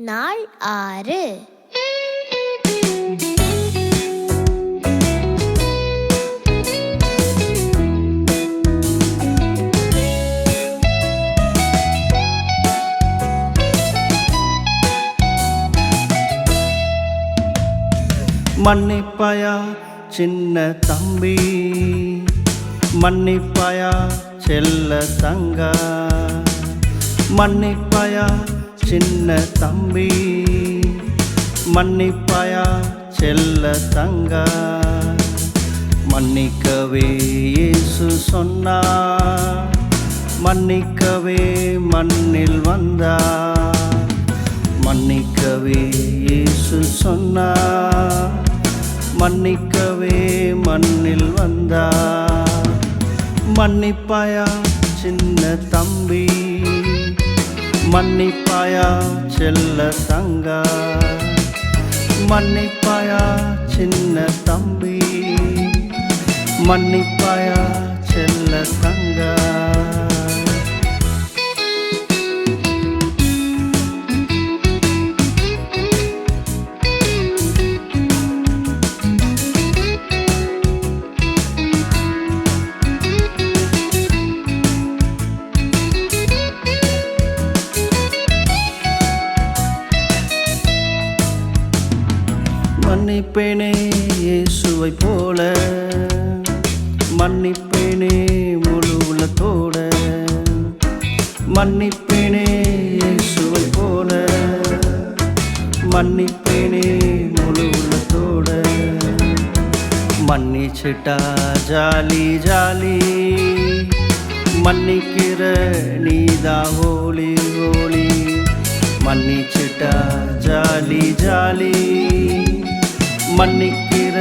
நாள் ஆறு. மன்னிப்பாயா சின்ன தம்பி. மன்னிப்பாயா செல்ல தங்கா. மன்னிப்பாயா சின்ன தம்பி மன்னிப்பாயா செல்ல தங்கா. மன்னிக்கவே இயேசு சொன்னா மன்னிக்கவே மண்ணில் வந்தா. மன்னிக்கவே இயேசு சொன்னா மன்னிக்கவே மண்ணில் வந்தா. மன்னிப்பாயா சின்ன தம்பி மன்னிப்பாயா செல்ல தங்கா. மன்னிப்பாயா சின்ன தம்பி. மன்னிப்பாயா செல்ல தங்கா. மன்னிப்பேனே இயேசுவை போல. மன்னிப்பேனே முழு உள்ளத்தோட. மன்னிப்பேனே இயேசுவை போல. மன்னிப்பேனே முழு உள்ளத்தோட. மன்னிச்சிட்டா ஜாலி ஜாலி. மன்னிக்கிற நீதா ஓலி ஓலி மன்னிச்சிட்டா ஜாலி ஜாலி. மன்னிக்கிற